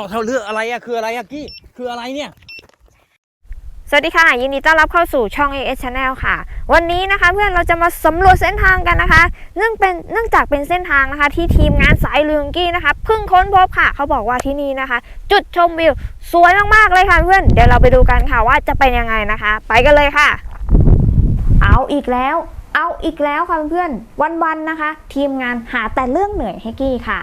อกเท่าเรืออะไรอะคืออะไรอะกี้คืออะไรเนี่ย สวัสดีค่ะ ยินดีต้อนรับเข้าสู่ช่อง AS Channel ค่ะ วันนี้นะคะเพื่อนเราจะมาสำรวจเส้นทางกันนะคะ เนื่องเป็นเนื่องจากเป็นเส้นทางนะคะ ที่ทีมงานสายเรืองกี้นะคะเพิ่งค้นพบค่ะ เขาบอกว่าที่นี่นะคะ จุดชมวิว สวยมากๆเลยค่ะเพื่อนเดี๋ยวเราไปดูกันค่ะว่าจะเป็นยังไงนะคะ ไปกันเลยค่ะ เอาอีกแล้ว เอาอีกแล้วค่ะเพื่อนๆวันๆนะคะ ทีมงานหาแต่เรื่องเหนื่อยให้กี้ค่ะ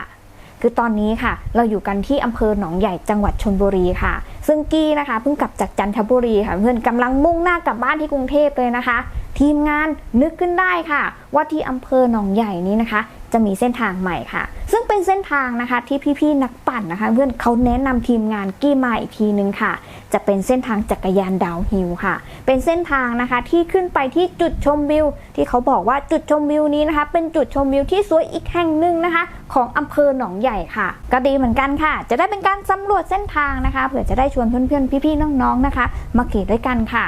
คือตอนนี้ค่ะ เราอยู่กันที่อำเภอหนองใหญ่จังหวัดชนบุรีค่ะ ซึ่งกี้นะคะเพิ่งกลับจากจันทบุรีค่ะ เพื่อนกำลังมุ่งหน้ากลับบ้านที่กรุงเทพเลยนะคะ ทีมงานนึกขึ้นได้ค่ะ ว่าที่อำเภอหนองใหญ่นี้นะคะ จะมีเส้นทางใหม่ค่ะ ซึ่งเป็นเส้นทางนะคะที่พี่ๆนักปั่นนะคะ เพื่อนเขาแนะนำทีมงานกี้มาอีกทีนึงค่ะ จะเป็นเส้นทางจักรยานดาวฮิลค่ะ เป็นเส้นทางนะคะที่ขึ้นไปที่จุดชมวิว ที่เขาบอกว่าจุดชมวิวนี้นะคะ เป็นจุดชมวิวที่สวยอีกแห่งหนึ่งนะคะ ของอำเภอหนองใหญ่ค่ะ ก็ดีเหมือนกันค่ะ จะได้เป็นการสำรวจเส้นทางนะคะเผื่อจะได้ชวนเพื่อนๆพี่ๆน้องๆนะคะ มาขี่ด้วยกันค่ะ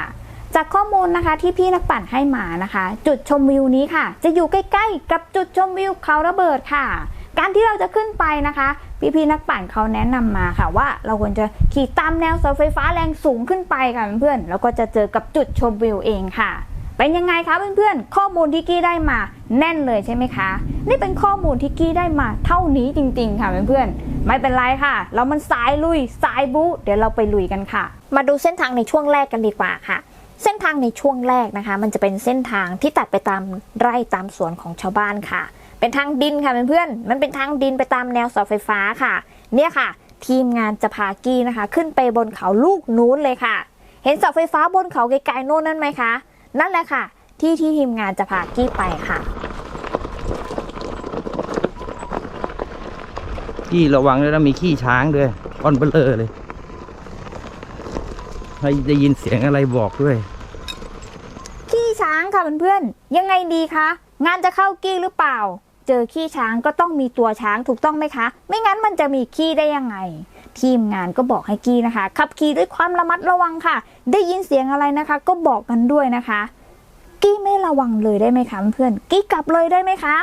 จากข้อมูลนะคะที่พี่นักปั่นให้มานะคะ จุดชมวิวนี้ค่ะ จะอยู่ใกล้ๆ กับจุดชมวิวเขาระเบิดค่ะ การที่เราจะขึ้นไปนะคะ พี่ๆนักปั่นเขาแนะนำมาค่ะว่าเราควรจะขี่ตามแนวเสาไฟฟ้าแรงสูงขึ้นไปค่ะเพื่อนๆแล้วก็จะเจอกับจุดชมวิวเองค่ะเป็นยังไงคะเพื่อนๆ ข้อมูลที่กี้ได้มาแน่นเลยใช่ไหมคะ นี่เป็นข้อมูลที่กี้ได้มาเท่านี้จริงๆ ค่ะเพื่อนๆ ไม่เป็นไรค่ะ เรามันสายลุยสายบู๊เดี๋ยวเราไปลุยกันค่ะ มาดูเส้นทางในช่วงแรกกันดีกว่าค่ะ เส้นทางในช่วงแรกนะคะ มันจะเป็นเส้นทางที่ตัดไปตามไร่ตามสวนของชาวบ้านค่ะ เป็นทางดินค่ะเพื่อนๆมันเป็นทางดินไปตามแนวเสาไฟฟ้าค่ะ เนี่ยค่ะ ทีมงานจะพากี้นะคะ ขึ้นไปบนเขาลูกนู้นเลยค่ะ เห็นเสาไฟฟ้าบนเขาไกลๆโน่นนั่นไหมคะ นั่นแหละค่ะ ที่ที่ทีมงานจะพากี้ไปค่ะกี้ระวังด้วยนะมีขี้ช้างด้วยก้อนเบลอเลย ให้ได้ยินเสียงอะไรบอกด้วย ขี้ช้างค่ะเพื่อนๆยังไงดีคะงานจะเข้ากี้หรือเปล่า เจอขี้ช้างก็ต้องมีตัวช้างถูกต้องไหมคะ ไม่งั้นมันจะมีขี้ได้ยังไง ทีมงานก็บอกให้กี้นะคะขับขี่ด้วยความระมัดระวังค่ะ ได้ยินเสียงอะไรนะคะ ก็บอกกันด้วยนะคะ กี้ไม่ระวังเลยได้ไหมคะเพื่อนกี้กลับเลยได้ไหมคะ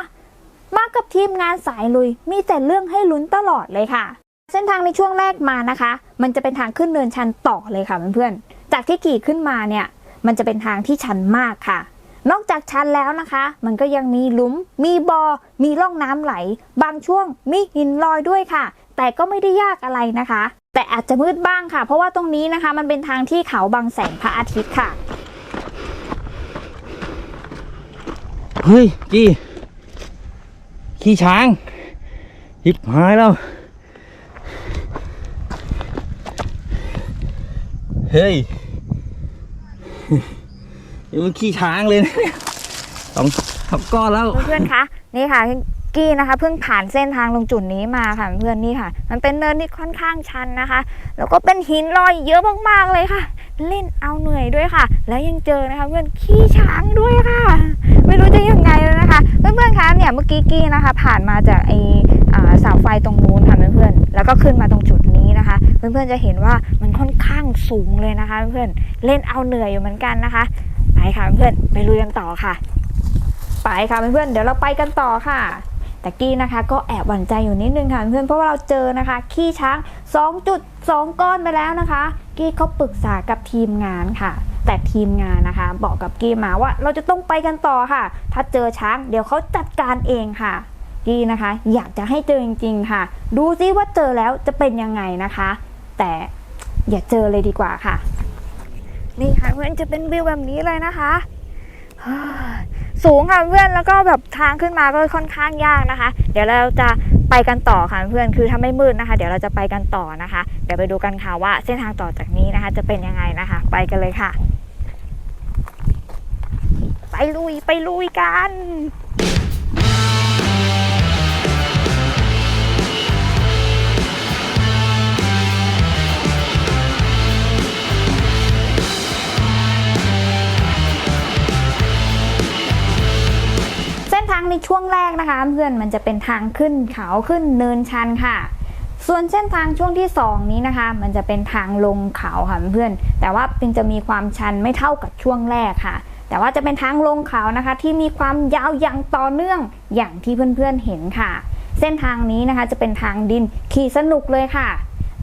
มากับทีมงานสายลุยมีแต่เรื่องให้ลุ้นตลอดเลยค่ะ เส้นทางในช่วงแรกมานะคะ มันจะเป็นทางขึ้นเนินชันต่อเลยค่ะเพื่อนๆ จากที่ขี่ขึ้นมาเนี่ย มันจะเป็นทางที่ชันมากค่ะ นอกจากชันแล้วนะคะ มันก็ยังมีหลุม มีบอ่อ มีร่องน้ำไหล บางช่วงมีหินลอยด้วยค่ะ แต่ก็ไม่ได้ยากอะไรนะคะ แต่อาจจะมืดบ้างค่ะ เพราะว่าตรงนี้นะคะ มันเป็นทางที่เขาบางแสงพระอาทิตย์ค่ะ เฮ้ยกี้ ขี้ช้างหิบหายแล้ว เฮ้ยนี่มันขี้ช้างเลยนะเนี่ยสองสองก้อนแล้ว เพื่อนๆคะนี่ค่ะกี้นะคะเพิ่งผ่านเส้นทางตรงจุดนี้มาค่ะเพื่อนนี่ค่ะ มันเป็นเนินที่ค่อนข้างชันนะคะ แล้วก็เป็นหินลอยเยอะมากๆเลยค่ะ เล่นเอาเหนื่อยด้วยค่ะ แล้วยังเจอนะคะเพื่อนขี้ช้างด้วยค่ะ ไม่รู้จะยังไงแล้วนะคะ เพื่อนๆคะเนี่ยเมื่อกี้กี้นะคะ ผ่านมาจากไออ่าเสาไฟตรงนู้นค่ะเพื่อนๆแล้วก็ขึ้นมาตรงจุด เพื่อนๆจะเห็นว่ามันค่อนข้างสูงเลยนะคะ เพื่อนๆเล่นเอาเหนื่อยอยู่เหมือนกันนะคะ ไปค่ะเพื่อนๆไปลุยกันต่อค่ะ ไปค่ะเพื่อนๆเดี๋ยวเราไปกันต่อค่ะแต่กี้นะคะก็แอบหวั่นใจอยู่นิดนึงค่ะเพื่อนเพราะว่าเราเจอนะคะ ขี้ช้าง 2.2 ก้อนไปแล้วนะคะ กี้เขาปรึกษากับทีมงานค่ะ แต่ทีมงานนะคะ บอกกับกี้มาว่าเราจะต้องไปกันต่อค่ะ ถ้าเจอช้าง เดี๋ยวเขาจัดการเองค่ะ กี้นะคะ อยากจะให้เจอจริง ๆ ค่ะ ดูซิว่าเจอแล้วจะเป็นยังไงนะคะ แต่อย่าเจอเลยดีกว่าค่ะ นี่ค่ะเพื่อนจะเป็นวิวแบบนี้เลยนะคะ สูงค่ะเพื่อนแล้วก็แบบทางขึ้นมาก็ค่อนข้างยากนะคะ เดี๋ยวเราจะไปกันต่อค่ะเพื่อนคือถ้าไม่มืดนะคะ เดี๋ยวเราจะไปกันต่อนะคะ เดี๋ยวไปดูกันค่ะว่าเส้นทางต่อจากนี้นะคะ จะเป็นยังไงนะคะ ไปกันเลยค่ะ ไปลุยไปลุยกัน ในช่วงแรกนะคะ เพื่อนมันจะเป็นทางขึ้นเขาขึ้นเนินชันค่ะ ส่วนเส้นทางช่วงที่ 2 นี้นะคะ มันจะเป็นทางลงเขาค่ะเพื่อน แต่ว่าเป็นจะมีความชันไม่เท่ากับช่วงแรกค่ะ แต่ว่าจะเป็นทางลงเขานะคะ ที่มีความยาวอย่างต่อเนื่องอย่างที่เพื่อนๆเห็นค่ะ เส้นทางนี้นะคะจะเป็นทางดินขี่สนุกเลยค่ะ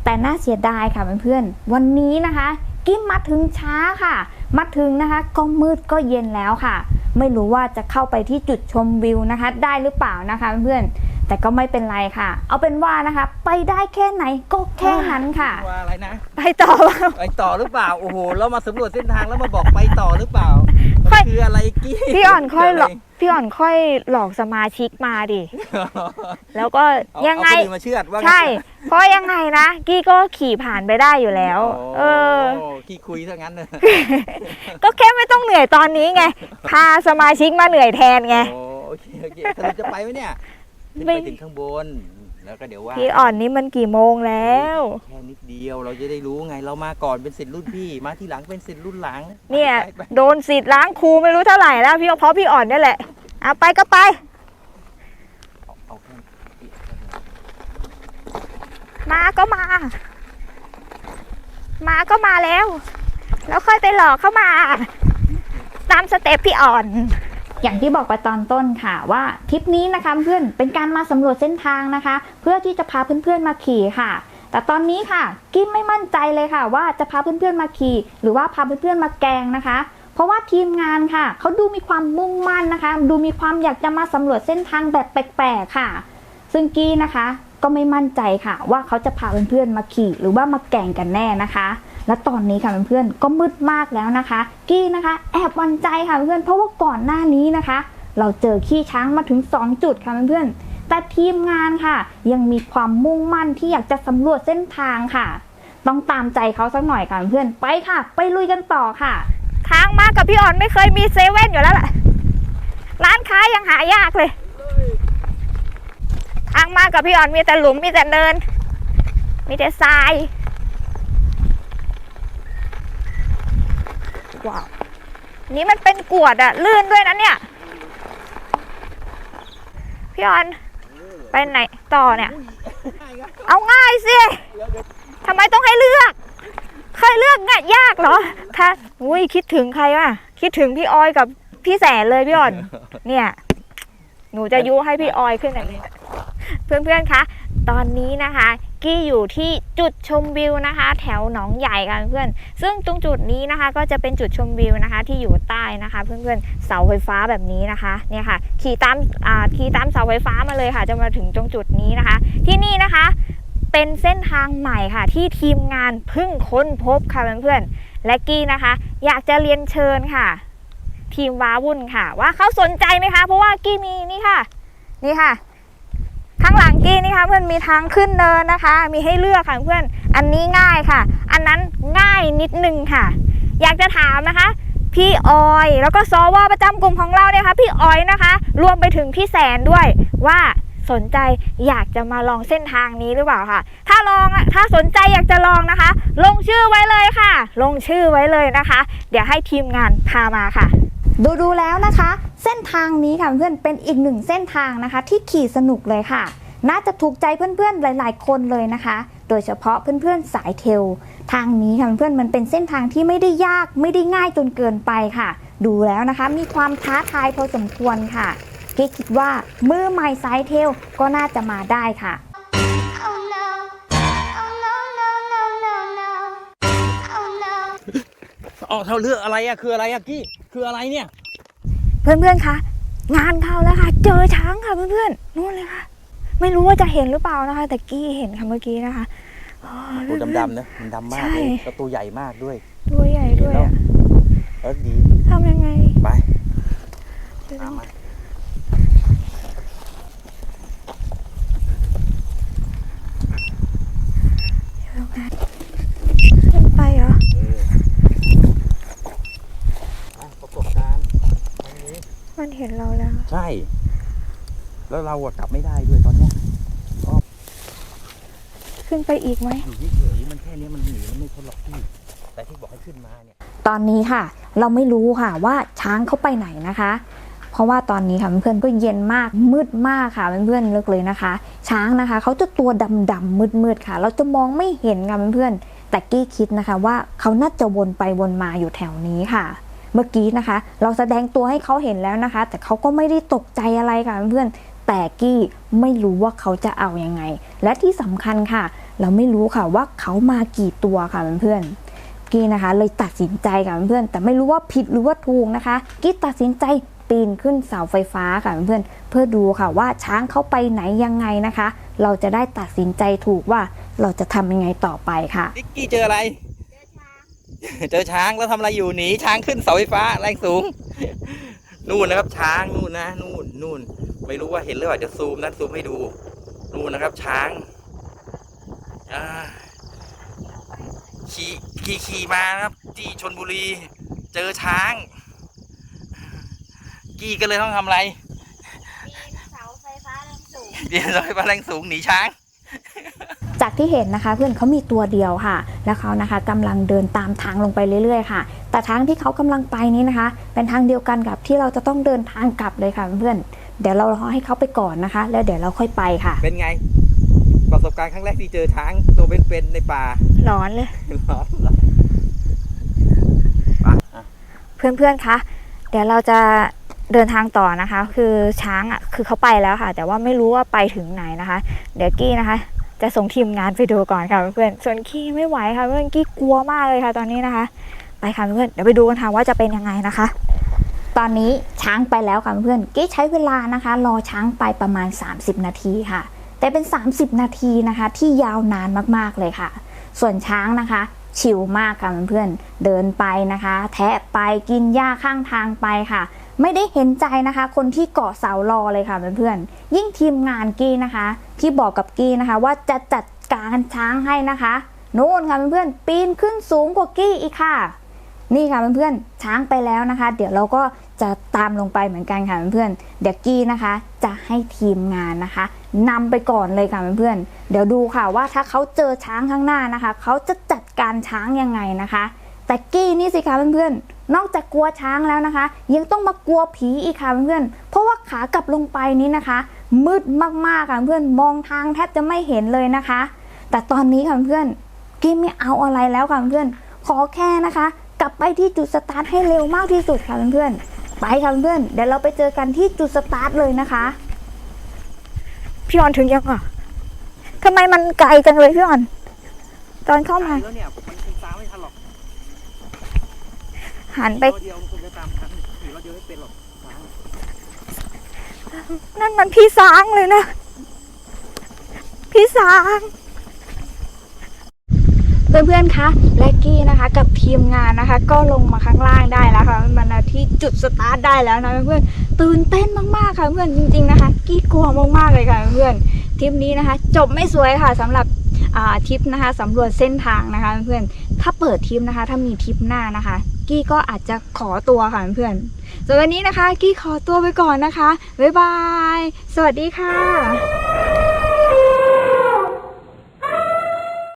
แต่น่าเสียดายค่ะเพื่อนๆวันนี้นะคะ กิมมาถึงช้าค่ะ มาถึงนะคะ ก็มืดก็เย็นแล้วค่ะ ไม่รู้ว่าจะเข้าไปที่จุดชมวิวนะคะ ได้หรือเปล่านะคะเพื่อนๆแต่ก็ไม่เป็นไรค่ะ เอาเป็นว่านะคะ ไปได้แค่ไหนก็แค่นั้นค่ะ ว่าอะไรนะ ไปต่อเปล่าไปต่อหรือเปล่า โอ้โห เรามาสำรวจเส้นทางแล้วมาบอกไปต่อหรือเปล่า ค่มัอยนคืออะไรกี้พี่อ่อนค่อยหลอกเกิดพี่อ่อนค่อยหลอกสมาชิกมาดิอะไรแล้วก็เอายังไงเอาคนอื่นมาเชื่อดว่างั้นใช่ เพราะยังไงนะ กี้ก็ขี่ผ่านไปได้อยู่แล้ว เออโขี้คุยซะงั้นเลยก็แค่ไม่ต้องเหนื่อยตอนนี้ไง พาสมาชิกมาเหนื่อยแทนไงโอ้โอเคโอเคสรุปจะไปไหมเนี่ยขึ้นไม่ไปถึงข้างบน แล้วก็เดี๋ยวว่าพี่อ่อนนี่มันกี่โมงแล้ว แค่นิดเดียวเราจะได้รู้ไงเรามาก่อนเป็นสิทธิ์รุ่นพี่ มาทีหลังเป็นสิทธิ์รุ่นหลังเนี่ยไปไปโดนสิทธิ์ล้างครูไม่รู้เท่าไหร่แล้วพี่เพราะพี่อ่อนนี่แหละเอาไปก็ไป เอาเอาแค่นี้มาก็มา มาก็มาแล้ว แล้วค่อยไปหลอกเข้ามา ตามสเต็ปพี่อ่อน อย่างที่บอกไปตอนต้นค่ะว่าทริปนี้นะคะเพื่อนเป็นการมาสำรวจเส้นทางนะคะ เพื่อที่จะพาเพื่อนๆมาขี่ค่ะ แต่ตอนนี้ค่ะกิ๊มไม่มั่นใจเลยค่ะ ว่าจะพาเพื่อนๆมาขี่ หรือว่าพาเพื่อนๆมาแกงนะคะ เพราะว่าทีมงานค่ะเขาดูมีความมุ่งมั่นนะคะ ดูมีความอยากจะมาสำรวจเส้นทางแบบแปลกๆค่ะ ซึ่งกี้นะคะ ก็ไม่มั่นใจค่ะ ว่าเขาจะพาเพื่อนๆมาขี่ หรือว่ามาแก่งกันแน่นะคะ และตอนนี้ค่ะเพื่อนๆก็มืดมากแล้วนะคะ กี้นะคะ แอบวันใจค่ะเพื่อนเพราะว่าก่อนหน้านี้นะคะ เราเจอขี้ช้างมาถึง 2 จุดค่ะเพื่อนๆแต่ทีมงานค่ะ ยังมีความมุ่งมั่นที่อยากจะสำรวจเส้นทางค่ะ ต้องตามใจเขาสักหน่อยค่ะเพื่อนไปค่ะ ไปลุยกันต่อค่ะทางมากกับพี่อ่อนไม่เคยมีเซเว่นอยู่แล้วแหละร้านค้ายังหายากเลย งมากกับพี่อ่อนมีแต่หลุมมีแต่เนิน มีแต่ทราย ว้าว นี่มันเป็นกวดอะลื่นด้วยนะเนี่ย พี่อ่อนไปไหนต่อเนี่ย เอาง่ายสิทำไมต้องให้เลือก เคยเลือกง่ายยากเหรอ ถ้าอุ้ยคิดถึงใครวะคิดถึงพี่ออยกับพี่แสนเลยพี่อ่อน เนี่ย หนูจะยุให้พี่ออยขึ้นแบบนี้ เพื่อนๆคะตอนนี้นะคะกี้อยู่ที่จุดชมวิวนะคะ แถวหนองใหญ่กันเพื่อน ซึ่งตรงจุดนี้นะคะก็จะเป็นจุดชมวิวนะคะ ที่อยู่ใต้นะคะ เพื่อนๆเสาไฟฟ้าแบบนี้นะคะเนี่ยค่ะ ขี่ตามอ่าขี่ตามเสาไฟฟ้ามาเลยค่ะ จะมาถึงตรงจุดนี้นะคะ ที่นี่นะคะ เป็นเส้นทางใหม่ค่ะ ที่ทีมงานเพิ่งค้นพบค่ะเพื่อนๆและกี้นะคะ อยากจะเรียนเชิญค่ะ ทีมว้าวุ่นค่ะ ว่าเขาสนใจไหมคะ เพราะว่ากี้มีนี่ค่ะ นี่ค่ะางหลังกี้นี่ค่ะเพื่อนมีทางขึ้นเนินนะคะ มีให้เลือกค่ะเพื่อนอันนี้ง่ายค่ะ อันนั้นง่ายนิดนึงค่ะ อยากจะถามนะคะ พี่ออยแล้วก็ซอวประจำกลุ่มของเราเนี่ยค่ะพี่ออยนะคะ รวมไปถึงพี่แสนด้วยว่าสนใจอยากจะมาลองเส้นทางนี้หรือเปล่าค่ะ ถ้าลองถ้าสนใจอยากจะลองนะคะ ลงชื่อไว้เลยค่ะ ลงชื่อไว้เลยนะคะ เดี๋ยวให้ทีมงานพามาค่ะ ดูดูแล้วนะคะ เส้นทางนี้ค่ะเพื่อนเป็นอีกหนึ่งเส้นทางนะคะ ที่ขี่สนุกเลยค่ะ น่าจะถูกใจเพื่อนๆหลาย ๆ คนเลยนะคะ โดยเฉพาะเพื่อนๆสายเทรลทางนี้ค่ะเพื่อนๆมันเป็นเส้นทางที่ไม่ได้ยากไม่ได้ง่ายจนเกินไปค่ะ ดูแล้วนะคะมีความท้าทายพอสมควรค่ะพี่คิดว่ามือใหม่สายเทรลก็น่าจะมาได้ค่ะ Oh no. Oh no, no, no, no, no. Oh no. อ๋อเท่าเลือกอะไรอะคืออะไรอะกี้คืออะไรเนี่ย เพื่อนๆคะงานเข้าแล้วค่ะ เจอช้างค่ะเพื่อนๆนู่นเลยค่ะ ไม่รู้ว่าจะเห็นหรือเปล่านะคะ แต่กี้เห็นค่ะเมื่อกี้นะคะอ๋อตัวดำๆนะมันดำมากใช่เลยแล้วตัวใหญ่มากด้วย ตัวใหญ่ด้วยอะเออดีทำยังไง ไปตามมาขึ้นไปเหรอเอออะประกบการณ์ตรงนี้มันเห็นเราแล้ว ใช่ แล้วเราอะกลับไม่ได้ด้วยตอนเนี้ย ขึ้นไปอีกไหมอยู่เฉยๆมันแค่เนี้ยมันหนีมันไม่พ้นหรอกพี่ แต่ที่บอกให้ขึ้นมาเนี่ย ตอนนี้ค่ะ เราไม่รู้ค่ะว่าช้างเขาไปไหนนะคะ เพราะว่าตอนนี้ค่ะเพื่อนๆก็เย็นมากมืดมากค่ะเพื่อนๆเลิกเลยนะคะ ช้างนะคะเขาจะตัวดำๆมืดๆค่ะ เราจะมองไม่เห็นค่ะเพื่อนๆแต่กี้คิดนะคะว่าเขาน่าจะวนไปวนมาอยู่แถวนี้ค่ะเมื่อกี้นะคะ เราแสดงตัวให้เขาเห็นแล้วนะคะ แต่เขาก็ไม่ได้ตกใจอะไรค่ะเพื่อนๆ แต่กี้ไม่รู้ว่าเขาจะเอายังไง และที่สำคัญค่ะ เราไม่รู้ค่ะว่าเขามากี่ตัวค่ะเพื่อนๆกี้นะคะ เลยตัดสินใจค่ะเพื่อนๆแต่ไม่รู้ว่าผิดหรือว่าถูกนะคะ กี้ตัดสินใจปีนขึ้นเสาไฟฟ้าค่ะเพื่อนๆเพื่อดูค่ะว่าช้างเขาไปไหนยังไงนะคะ เราจะได้ตัดสินใจถูกว่าเราจะทำยังไงต่อไปค่ะนิกกี้เจออะไร เจอช้างแล้วทำอะไรอยู่หนีช้างขึ้นเสาไฟฟ้าแรงสูง นู่นนะครับช้างนู่นนะนู่นนู่น ไม่รู้ว่าเห็นหรือเปล่าจะซูมนั้นซูมให้ดูนู่นนะครับ ช้างอ่าขี่ขี่ขี่มานะครับ ที่ชนบุรี เจอช้าง กี้ก็เลยต้องทำอะไรเสาไฟฟ้าแรงสูงเดี๋ยวเสาไฟฟ้าแรงสูงหนีช้างจากที่เห็นนะคะเพื่อนเขามีตัวเดียวค่ะ แล้วเขานะคะกำลังเดินตามทางลงไปเรื่อยๆค่ะ แต่ทางที่เขากำลังไปนี้นะคะ เป็นทางเดียวกันกับที่เราจะต้องเดินทางกลับเลยค่ะเพื่อนๆ เดี๋ยวเรารอให้เขาไปก่อนนะคะ แล้วเดี๋ยวเราค่อยไปค่ะ เป็นไง ประสบการณ์ครั้งแรกที่เจอช้างตัวเป็นๆในป่าร้อนเลยร้อนเหรอไปอะเพื่อนๆ คะ เดี๋ยวเราจะเดินทางต่อนะคะ คือช้างอะ คือเขาไปแล้วค่ะ แต่ว่าไม่รู้ว่าไปถึงไหนนะคะ เดี๋ยวกี้นะคะ จะส่งทีมงานไปดูก่อนค่ะเพื่อนๆ ส่วนกี้ไม่ไหวค่ะเพื่อนกี้กลัวมากเลยค่ะ ตอนนี้นะคะ ไปค่ะเพื่อนเดี๋ยวไปดูกันค่ะว่าจะเป็นยังไงนะคะ ตอนนี้ช้างไปแล้วค่ะเพื่อนกี้ใช้เวลานะคะ รอช้างไปประมาณ 30 นาทีค่ะ แต่เป็น 30 นาทีนะคะ ที่ยาวนานมากๆเลยค่ะ ส่วนช้างนะคะชิลมากค่ะเพื่อนเดินไปนะคะ แทะไปกินหญ้าข้างทางไปค่ะ ไม่ได้เห็นใจนะคะ คนที่เกาะเสารอเลยค่ะเพื่อนๆยิ่งทีมงานกี้นะคะ ที่บอกกับกี้นะคะว่าจะจัดการช้างให้นะคะ โน่นค่ะเพื่อนๆปีนขึ้นสูงกว่ากี้อีกค่ะ นี่ค่ะเพื่อนๆช้างไปแล้วนะคะ เดี๋ยวเราก็จะตามลงไปเหมือนกันค่ะเพื่อนๆเดี๋ยวกี้นะคะ จะให้ทีมงานนะคะนำไปก่อนเลยค่ะเพื่อนๆเดี๋ยวดูค่ะว่าถ้าเขาเจอช้างข้างหน้านะคะ เขาจะจัดการช้างยังไงนะคะ แต่กี้นี่สิคะเพื่อนๆนอกจากกลัวช้างแล้วนะคะ ยังต้องมากลัวผีอีกค่ะเพื่อนๆเพราะว่าขากลับลงไปนี้นะคะ มืดมากๆค่ะเพื่อนมองทางแทบจะไม่เห็นเลยนะคะ แต่ตอนนี้ค่ะเพื่อนกี้ไม่เอาอะไรแล้วค่ะเพื่อนขอแค่นะคะ ลับไปที่จุดสตาร์ทให้เร็วมากที่สุดค่ะเพื่อนๆไปค่ะเพื่อนๆเดี๋ยวเราไปเจอกันที่จุดสตาร์ทเลยนะคะ พี่ออนถึงยังอะทำไมมันไกลจังเลยพี่ออน ตอนเข้ามา แล้วเนี่ยมันคงตามไม่ทันหรอกหันไปตัวเดียวมันคงจะตามทันขี่รถเดียวไม่เป็นหรอกช้างนั่นมันพี่สางเลยนะ พี่สาง เพื่อนๆคะและกี้นะคะ กับทีมงานนะคะ ก็ลงมาข้างล่างได้แล้วค่ะมันมาที่จุดสตาร์ทได้แล้วนะเพื่อนๆตื่นเต้นมากๆค่ะเพื่อนจริง ๆนะคะ กี้กลัวมากๆเลยค่ะเพื่อนทริปนี้นะคะ จบไม่สวยค่ะสำหรับอ่าทริปนะคะสำรวจเส้นทางนะคะ เพื่อนๆถ้าเปิดทริปนะคะ ถ้ามีทริปหน้านะคะ กี้ก็อาจจะขอตัวค่ะเพื่อนๆส่วนวันนี้นะคะ กี้ขอตัวไปก่อนนะคะบ๊ายบาย สวัสดีค่ะ